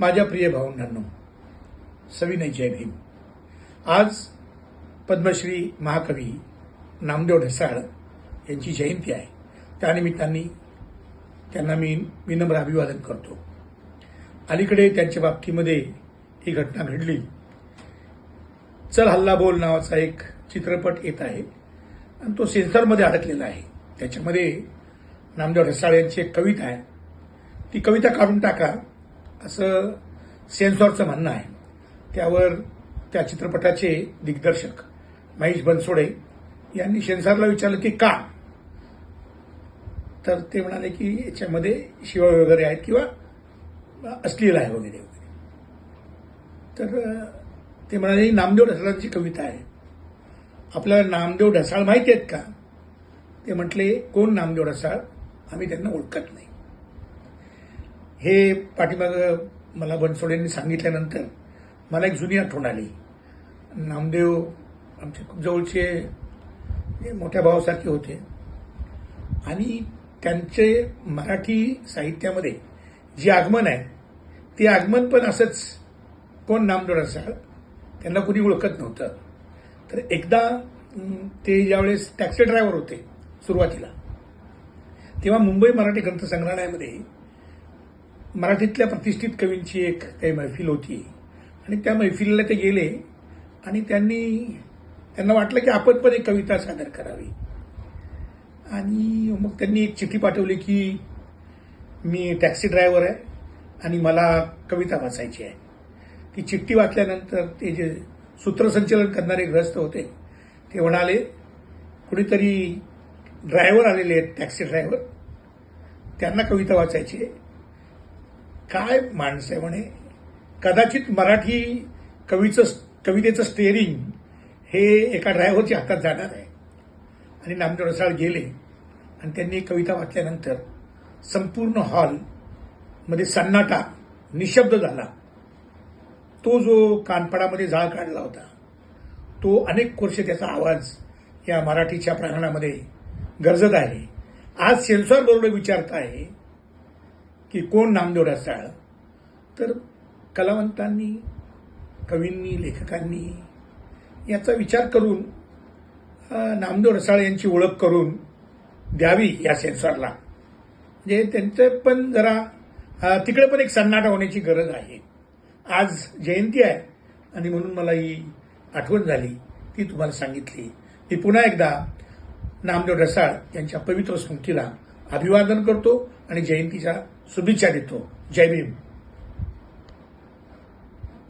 माझ्या प्रिय भावंडांनो सविनय जय भीम. आज पद्मश्री महाकवी नामदेव ढसाळ यांची जयंती आहे. त्यानिमित्ताने त्यांना मी विनम्र अभिवादन करतो. अलीकडे त्यांच्या बाबतीमध्ये ही घटना घडली. चल हल्ला बोल नावाचा एक चित्रपट येत आहे आणि तो सेन्सरमध्ये अडकलेला आहे. त्याच्यामध्ये नामदेव ढसाळ यांची एक कविता आहे. ती कविता काढून टाका. असं सेन्सॉरचं म्हणणं आहे. त्यावर त्या चित्रपटाचे दिग्दर्शक महेश बनसोडे यांनी सेन्सॉरला विचारलं की का? तर ते म्हणाले की याच्यामध्ये शिवाय वगैरे आहेत किंवा अश्लील आहे वगैरे वगैरे. तर ते म्हणाले नामदेव ढसाळांची कविता आहे. आपल्याला नामदेव ढसाळ माहिती आहेत का? ते म्हटले कोण नामदेव ढसाळ? आम्ही त्यांना ओळखत नाही. हे पाठीमागं मला बनसोडेंनी सांगितल्यानंतर मला एक जुनी आठवण आली. नामदेव आमचे खूप जवळचे हे मोठ्या भावासारखे होते. आणि त्यांचे मराठी साहित्यामध्ये जे आगमन आहे ते आगमन पण असंच कोण नामदेव असाल त्यांना कुणी ओळखत नव्हतं. तर एकदा ते ज्यावेळेस टॅक्सी ड्रायव्हर होते सुरुवातीला तेव्हा मुंबई मराठी ग्रंथसंग्रहालयामध्ये मराठीतल्या प्रतिष्ठित कवींची एक काही मैफिल होती. आणि त्या मैफिलीला ते गेले आणि त्यांनी त्यांना वाटलं की आपण पण एक कविता सादर करावी. आणि मग त्यांनी एक चिठ्ठी पाठवली की मी टॅक्सी ड्रायव्हर आहे आणि मला कविता वाचायची आहे. ती चिठ्ठी वाचल्यानंतर ते जे सूत्रसंचलन करणारे ग्रस्त होते ते म्हणाले कुणीतरी ड्रायव्हर आलेले आहेत टॅक्सी ड्रायव्हर. त्यांना कविता वाचायची आहे. काय माणसं आहे म्हणे? कदाचित मराठी कवीचं कवितेचं स्टेअरिंग हे एका ड्रायव्हरच्या हातात जाणार आहे. आणि नामदेव रसाळ गेले आणि त्यांनी कविता वाचल्यानंतर संपूर्ण हॉलमध्ये सन्नाटा निशब्द झाला. तो जो कानपडामध्ये जाळ काढला होता तो अनेक वर्ष त्याचा आवाज या मराठीच्या प्रांगणामध्ये गरजत आहे. आज सेन्सॉर बरोबर विचारत आहे की कोण नामदेव रसाळ तर कलावंतांनी कवींनी लेखकांनी याचा विचार करून नामदेव रसाळ यांची ओळख करून द्यावी या सेन्सॉरला. म्हणजे त्यांचं पण जरा तिकडे पण एक सन्नाटा होण्याची गरज आहे. आज जयंती आहे आणि म्हणून मला ही आठवण झाली ती तुम्हाला सांगितली. मी पुन्हा एकदा नामदेव रसाळ यांच्या पवित्र स्मृतीला अभिवादन करतो आणि जयंतीच्या शुभेच्छा देतो. जय भीम.